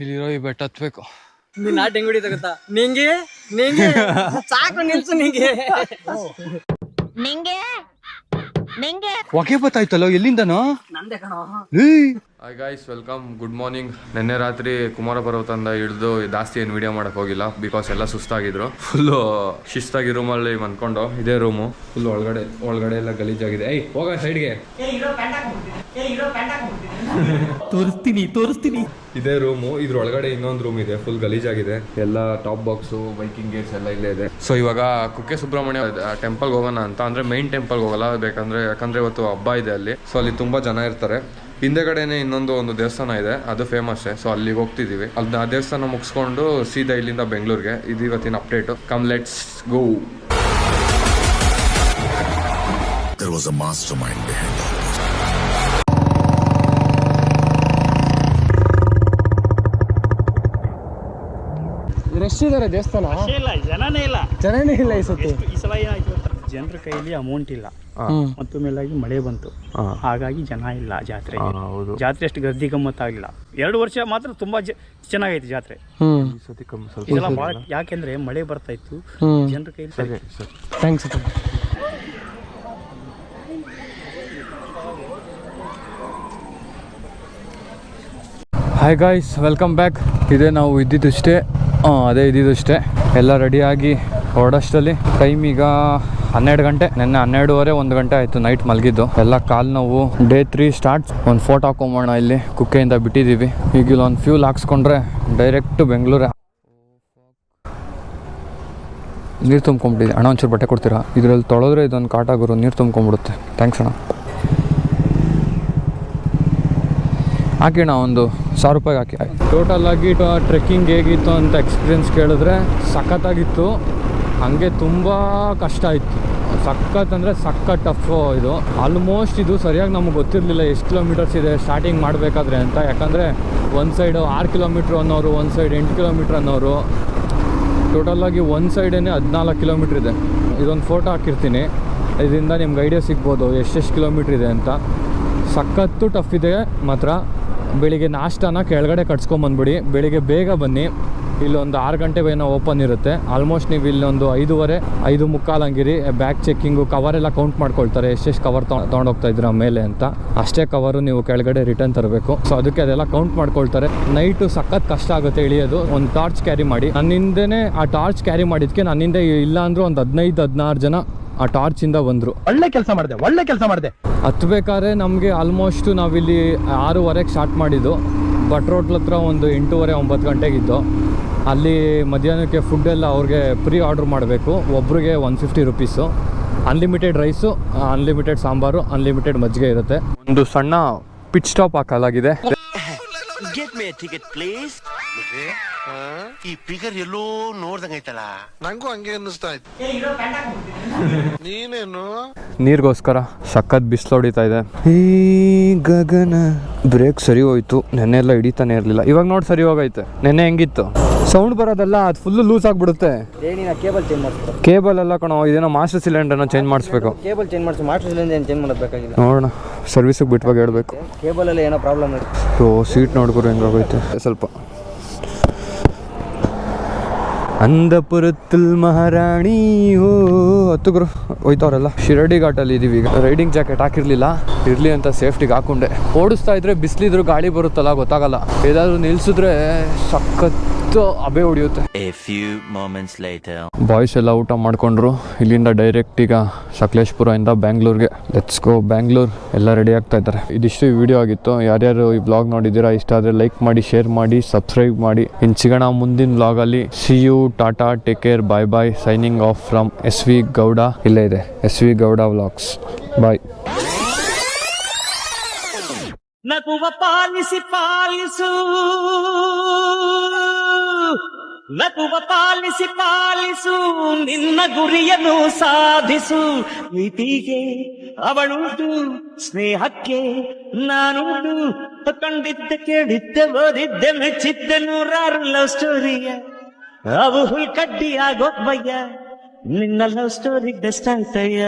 ಇಲ್ಲಿರೋ ಈ ಬೆಟ್ಟ ಹತ್ಬೇಕು. ನೀನ್ ನಾಟ್ ಹೆಂಗ್ ಹೊಡಿತಾ ನಿಂಗೆ? ನಿಂಗೆ? ಸಾಕು ನಿಲ್ಸು ನಿಂಗೆ. ನಿಂಗೆ? ನಿಂಗೆ? ಹೊಗೆ ಬತ್ತಾಯ್ತಲ್ಲ ಎಲ್ಲಿಂದನೋ? ನಂದೇ ಕಣೋ. Hi guys welcome good morning ನಿನ್ನೆ ರಾತ್ರಿ ಕುಮಾರ ಪರ್ವತದಿಂದ ಹಿಡಿದು ಜಾಸ್ತಿ ಏನು ವಿಡಿಯೋ ಮಾಡಕ್ ಹೋಗಿಲ್ಲ ಬಿಕಾಸ್ ಎಲ್ಲ ಸುಸ್ತಾಗಿದ್ರು. ಫುಲ್ಲು ಶಿಸ್ತಾಗಿ ರೂಮಲ್ಲಿ ಮನ್ಕೊಂಡು ಇದೇ ರೂಮು ಫುಲ್ ಒಳಗಡೆ ಒಳಗಡೆ ಎಲ್ಲ ಗಲೀಜಾಗಿದೆ. ಏಯ್ ಹೋಗ ಸೈಡ್ಗೆ ತೋರಿಸ್ತೀನಿ ತೋರಿಸ್ತೀನಿ. ಇದೇ ರೂಮು ಇದ್ರ ಒಳಗಡೆ ಇನ್ನೊಂದು ರೂಮ್ ಇದೆ ಫುಲ್ ಗಲೀಜಾಗಿದೆ. ಎಲ್ಲ ಟಾಪ್ ಬಾಕ್ಸು ಬೈಕಿಂಗ್ ಗೇರ್ಸ್ ಎಲ್ಲ ಇಲ್ಲೇ ಇದೆ. ಸೊ ಇವಾಗ ಕುಕ್ಕೆ ಸುಬ್ರಹ್ಮಣ್ಯ ಟೆಂಪಲ್ಗೆ ಹೋಗೋಣ ಅಂತ ಅಂದ್ರೆ ಮೈನ್ ಟೆಂಪಲ್ಗೆ ಹೋಗಲ್ಲ ಬೇಕಂದ್ರೆ ಯಾಕಂದ್ರೆ ಇವತ್ತು ಹಬ್ಬ ಇದೆ ಅಲ್ಲಿ. ಸೊ ಅಲ್ಲಿ ತುಂಬಾ ಜನ ಇರ್ತಾರೆ. ಹಿಂದೆಗಡೆನೆ ಇನ್ನೊಂದು ಒಂದು ದೇವಸ್ಥಾನ ಇದೆ ಅದು ಫೇಮಸ್ ಸೊ ಅಲ್ಲಿಗೆ ಹೋಗ್ತಿದೀವಿ. ಅಲ್ಲಿ ಆ ದೇವಸ್ಥಾನ ಮುಗಿಸ್ಕೊಂಡು ಸೀದಾ ಇಲ್ಲಿಂದ ಬೆಂಗಳೂರಿಗೆ. ಇದು ಇವತ್ತಿನ update come let's go There was a mastermind behind all rush ಇದಾರೆ ದೇವಸ್ಥಾನ? ಇಲ್ಲ ಜನನೇ ಇಲ್ಲ. ಜನನೇ ಇಲ್ಲ ಈ ಸತಿ. ಈ ಸಲ ಏನಾಯ್ತು? ಗೊತ್ತಾ ಜನರ ಕೈಯಲ್ಲಿ ಅಮೌಂಟ್ ಇಲ್ಲ. ಮತ್ತು ಮೇಲಾಗಿ ಮಳೆ ಬಂತು. ಹಾಗಾಗಿ ಜನ ಇಲ್ಲ ಜಾತ್ರೆ ಹೌದು. ಜಾತ್ರೆ ಅಷ್ಟು ಗಮ್ಮತ್ ಆಗಿಲ್ಲ ಎರಡು ವರ್ಷ ಮಾತ್ರ ತುಂಬಾ ಚೆನ್ನಾಗೈತೆ ಜಾತ್ರೆ. ಹ್ಮ್. ಈ ಸತಿ ಕಮ್ಮಿ ಸ್ವಲ್ಪ ಇದೆಲ್ಲ ಭಾಳ ಯಾಕೆಂದ್ರೆ ಮಳೆ ಬರ್ತಾ ಇತ್ತು. ಜನರ ಕೈಯಲ್ಲಿ ಸರಿ thanks hi guys welcome back ಇದೇ ನಾವು ಇದ್ದಿದ್ದಷ್ಟೇ ಹಾಂ, ಅದೇ ಇದ್ದಿದ್ದಷ್ಟೇ. ಎಲ್ಲ ರೆಡಿಯಾಗಿ ಹೊರಡಷ್ಟಲ್ಲಿ ಟೈಮ್ ಈಗ ಹನ್ನೆರಡು ಗಂಟೆ. ನಿನ್ನೆ ಹನ್ನೆರಡುವರೆ, ಒಂದು ಗಂಟೆ ಆಯಿತು ನೈಟ್ ಮಲಗಿದ್ದು. ಎಲ್ಲ ಕಾಲು ನೋವು ಡೇ ತ್ರೀ ಸ್ಟಾರ್ಟ್ ಒಂದು ಫೋಟೋ ಹಾಕೊಂಬೋಣ ಇಲ್ಲಿ, ಕುಕ್ಕೆಯಿಂದ ಬಿಟ್ಟಿದ್ದೀವಿ. ಈಗ ಇಲ್ಲಿ ಒಂದು ಫ್ಯೂಲ್ ಹಾಕ್ಸ್ಕೊಂಡ್ರೆ ಡೈರೆಕ್ಟು ಬೆಂಗಳೂರೇ. ನೀರು ತುಂಬ್ಕೊಂಬಿಟ್ಟಿದೆ. ಅಣ್ಣ, ಒಂಚೂರು ಬಟ್ಟೆ ಕೊಡ್ತೀರಾ? ಇದರಲ್ಲಿ ತೊಳೆದ್ರೆ ಇದೊಂದು ಕಾಟಾಗುರು ನೀರು ತುಂಬ್ಕೊಂಬಿಡುತ್ತೆ. ಥ್ಯಾಂಕ್ಸ್ ಅಣ್ಣ. ಹಾಕಿ ಅಣ್ಣ ಒಂದು ಸಾವಿರ ರೂಪಾಯಿಗೆ ಹಾಕಿ. ಟೋಟಲ್ ಆಗಿ ಟ್ರೆಕ್ಕಿಂಗ್ ಹೇಗಿತ್ತು ಅಂತ ಎಕ್ಸ್ಪೀರಿಯನ್ಸ್ ಕೇಳಿದ್ರೆ ಸಖತ್ತಾಗಿತ್ತು. ಹಾಗೆ ತುಂಬ ಕಷ್ಟ ಇತ್ತು ಸಖತ್ ಅಂದರೆ ಸಖತ್ ಟಫ್ ಇದು. ಆಲ್ಮೋಸ್ಟ್ ಇದು ಸರಿಯಾಗಿ ನಮಗೆ ಗೊತ್ತಿರಲಿಲ್ಲ ಎಷ್ಟು ಕಿಲೋಮೀಟರ್ಸ್ ಇದೆ ಸ್ಟಾರ್ಟಿಂಗ್ ಮಾಡಬೇಕಾದ್ರೆ ಅಂತ. ಯಾಕಂದರೆ ಒಂದು ಸೈಡು ಆರು ಕಿಲೋಮೀಟ್ರ್ ಅನ್ನೋರು ಒಂದು ಸೈಡ್ ಎಂಟು ಕಿಲೋಮೀಟ್ರ್ ಅನ್ನೋರು. ಟೋಟಲಾಗಿ ಒಂದು ಸೈಡೇ ಹದಿನಾಲ್ಕು ಕಿಲೋಮೀಟ್ರ್ ಇದೆ. ಇದೊಂದು ಫೋಟೋ ಹಾಕಿರ್ತೀನಿ. ಇದರಿಂದ ನಿಮ್ಗೆ ಐಡಿಯಾ ಸಿಗ್ಬೋದು, ಎಷ್ಟೆಷ್ಟು ಕಿಲೋಮೀಟ್ರ್ ಇದೆ ಅಂತ. ಸಖತ್ತು ಟಫ್ ಇದೆ ಮಾತ್ರ. ಬೆಳಿಗ್ಗೆ ನಾಷ್ಟಾನ ಕೆಳಗಡೆ ಕಟ್ಸ್ಕೊಂಬಂದ್ಬಿಡಿ. ಬೆಳಿಗ್ಗೆ ಬೇಗ ಬನ್ನಿ. ಇಲ್ಲೊಂದು ಆರು ಗಂಟೆ ಏನೋ ಓಪನ್ ಇರುತ್ತೆ. ಆಲ್ಮೋಸ್ಟ್ ನೀವು ಇಲ್ಲೊಂದು ಐದೂವರೆ, ಐದು ಮುಕ್ಕಾಲಂಗಿರಿ ಬ್ಯಾಗ್ ಚೆಕ್ಕಿಂಗು ಕವರ್ ಎಲ್ಲ ಕೌಂಟ್ ಮಾಡ್ಕೊಳ್ತಾರೆ. ಎಷ್ಟೆಷ್ಟು ಕವರ್ ತೊಗೊಂಡೋಗ್ತಾ ಇದ್ರ ಮೇಲೆ ಅಂತ. ಅಷ್ಟೇ ಕವರು ನೀವು ಕೆಳಗಡೆ ರಿಟರ್ನ್ ತರಬೇಕು. ಸೊ ಅದಕ್ಕೆ ಅದೆಲ್ಲ ಕೌಂಟ್ ಮಾಡ್ಕೊಳ್ತಾರೆ. ನೈಟು ಸಖತ್ ಕಷ್ಟ ಆಗುತ್ತೆ ಇಳಿಯೋದು. ಒಂದು ಟಾರ್ಚ್ ಕ್ಯಾರಿ ಮಾಡಿ. ನನ್ನಿಂದನೇ ಆ ಟಾರ್ಚ್ ಕ್ಯಾರಿ ಮಾಡಿದ್ಕೆ ನನ್ನಿಂದ ಇಲ್ಲ ಅಂದ್ರೂ ಒಂದು ಹದಿನೈದು, ಹದಿನಾರು ಜನ ಆ ಟಾರ್ಚಿಂದ ಬಂದರು. ಒಳ್ಳೆ ಕೆಲಸ ಮಾಡಿದೆ, ಒಳ್ಳೆ ಕೆಲಸ ಮಾಡಿದೆ. ಹತ್ಬೇಕಾದ್ರೆ ನಮಗೆ ಆಲ್ಮೋಸ್ಟು ನಾವಿಲ್ಲಿ ಆರೂವರೆಗೆ ಸ್ಟಾರ್ಟ್ ಮಾಡಿದ್ದು. ಬಟ್ ರೋಟ್ಲ ಹತ್ರ ಒಂದು ಎಂಟೂವರೆ ಒಂಬತ್ತು ಗಂಟೆಗಿದ್ದು. ಅಲ್ಲಿ ಮಧ್ಯಾಹ್ನಕ್ಕೆ ಫುಡ್ ಎಲ್ಲ ಅವ್ರಿಗೆ ಪ್ರೀ ಆರ್ಡ್ರ್ ಮಾಡಬೇಕು. ಒಬ್ರಿಗೆ one fifty rupees unlimited rice unlimited sambar unlimited ಮಜ್ಜಿಗೆ ಇರುತ್ತೆ. ಒಂದು ಸಣ್ಣ ಪಿಚ್ ಸ್ಟಾಪ್ ಹಾಕಲಾಗಿದೆ. ಈ ಫಿಗರ್ ಎಲ್ಲೋ ನೋಡ್ದಂಗೈತಲ್ಲ ನಂಗೂ ಹಂಗೆ ಅನ್ನಿಸ್ತಾ ಇತ್ತು. ನೀನೇನು? ನೀರಿಗೋಸ್ಕರ ಸಖತ್ ಬಿಸಿಲು ಹೊಡಿತಾ ಇದೆ. ಈ ಗಗನ ಬ್ರೇಕ್ ಸರಿ ಹೋಯ್ತು. ನೆನ್ನೆ ಎಲ್ಲ ಹಿಡಿತಾನೆ ಇರಲಿಲ್ಲ. ಇವಾಗ ನೋಡಿ ಸರಿ ಹೋಗೈತೆ. ನೆನ್ನೆ ಹೆಂಗಿತ್ತು? ಸೌಂಡ್ ಬರೋದಲ್ಲ ಅದು ಫುಲ್ ಲೂಸ್ ಆಗ್ಬಿಡುತ್ತೆ. ಕೇಬಲ್ ಚೇಂಜ್ ಕೇಬಲ್ ಎಲ್ಲ ಕಣೋ ಇದೇನೋ ಮಾಸ್ಟರ್ ಸಿಲಿಂಡರ್ನ ಚೇಂಜ್ ಮಾಡಿಸ್ಬೇಕು. ಕೇಬಲ್ ಚೇಂಜ್ ಮಾಡಿಸಿ ಮಾಸ್ಟರ್ ಸಿಲಿಂಡರ್ ಏನು ಚೇಂಜ್ ಮಾಡೋದಬೇಕಾಗಿಲ್ಲ ನೋಡೋಣ. ಸರ್ವಿಸಿಗೆ ಬಿಟ್ವಾಗ ಹೇಳ್ಬೇಕು. ಕೇಬಲಲ್ಲಿ ಏನೋ ಪ್ರಾಬ್ಲಮ್ ಇದೆ ಸೊ ಸೀಟ್ ನೋಡ್ಕೊರು ಹೆಂಗಾಗೋಯ್ತೆ ಸ್ವಲ್ಪ. ಅಂದಪುರತ್ತಲ್ ಮಹಾರಾಣಿ ಹೋ ಹತ್ತು ಗುರು ಹೋಯ್ತವ್ರಲ್ಲ. ಶಿರಡಿ ಘಾಟಲ್ಲಿ ಇದೀವಿ ಈಗ. ರೈಡಿಂಗ್ ಜಾಕೆಟ್ ಹಾಕಿರ್ಲಿಲ್ಲ. ಇರ್ಲಿ ಅಂತ ಸೇಫ್ಟಿಗೆ ಹಾಕೊಂಡೆ. ಓಡಿಸ್ತಾ ಇದ್ರೆ ಬಿಸಿಲಿದ್ರು ಗಾಳಿ ಬರುತ್ತಲ್ಲ ಗೊತ್ತಾಗಲ್ಲ. ಏನಾದರೂ ನಿಲ್ಸಿದ್ರೆ ಸಖತ್ತು ಅಬೆ ಹೊಡಿಯುತ್ತೆ. ಬಾಯ್ಸ್ ಎಲ್ಲ ಊಟ ಮಾಡ್ಕೊಂಡ್ರು. ಇಲ್ಲಿಂದ ಡೈರೆಕ್ಟ್ ಈಗ ಸಕಲೇಶ್ಪುರದಿಂದ ಬ್ಯಾಂಗ್ಳೂರ್ಗೆ. Let's go Bangalore. ಎಲ್ಲ ರೆಡಿ ಆಗ್ತಾ ಇದ್ದಾರೆ. ಇದಿಷ್ಟು ವಿಡಿಯೋ ಆಗಿತ್ತು. ಯಾರ್ಯಾರು ಈ ಬ್ಲಾಗ್ ನೋಡಿದ್ದೀರಾ ಇಷ್ಟ ಆದರೆ ಲೈಕ್ ಮಾಡಿ ಶೇರ್ ಮಾಡಿ ಸಬ್ಸ್ಕ್ರೈಬ್ ಮಾಡಿ. ಇನ್ನು ಸಿಗೋಣ ಮುಂದಿನ ಬ್ಲಾಗಲ್ಲಿ see you tata take care bye bye signing off from S V Gowda ಇಲ್ಲೇ ಇದೆ. S V Gowda vlogs bye ನಗುವ ಪಾಲಿಸಿ ಪಾಲಿಸು. ನಗುವ ಪಾಲಿಸಿ ಪಾಲಿಸು, ನಿನ್ನ ಗುರಿಯನ್ನು ಸಾಧಿಸು. ಪ್ರೀತಿಗೆ ಅವಳುಂಟು, ಸ್ನೇಹಕ್ಕೆ ನಾನುಂಟು. ಕಂಡಿದ್ದ, ಕೇಳಿದ್ದೆ, ಓದಿದ್ದೆ, ಮೆಚ್ಚಿದ್ದೆ, ನೂರಾರು ಲವ್ ಸ್ಟೋರಿಯ ಅವು ಹುಲ್ಕಡ್ಡಿ ಆಗೋಬ್ಬಯ್ಯ ನಿನ್ನ ಲವ್ ಸ್ಟೋರಿ ಬೆಸ್ಟ್ ಆಯ್ತಯ್ಯ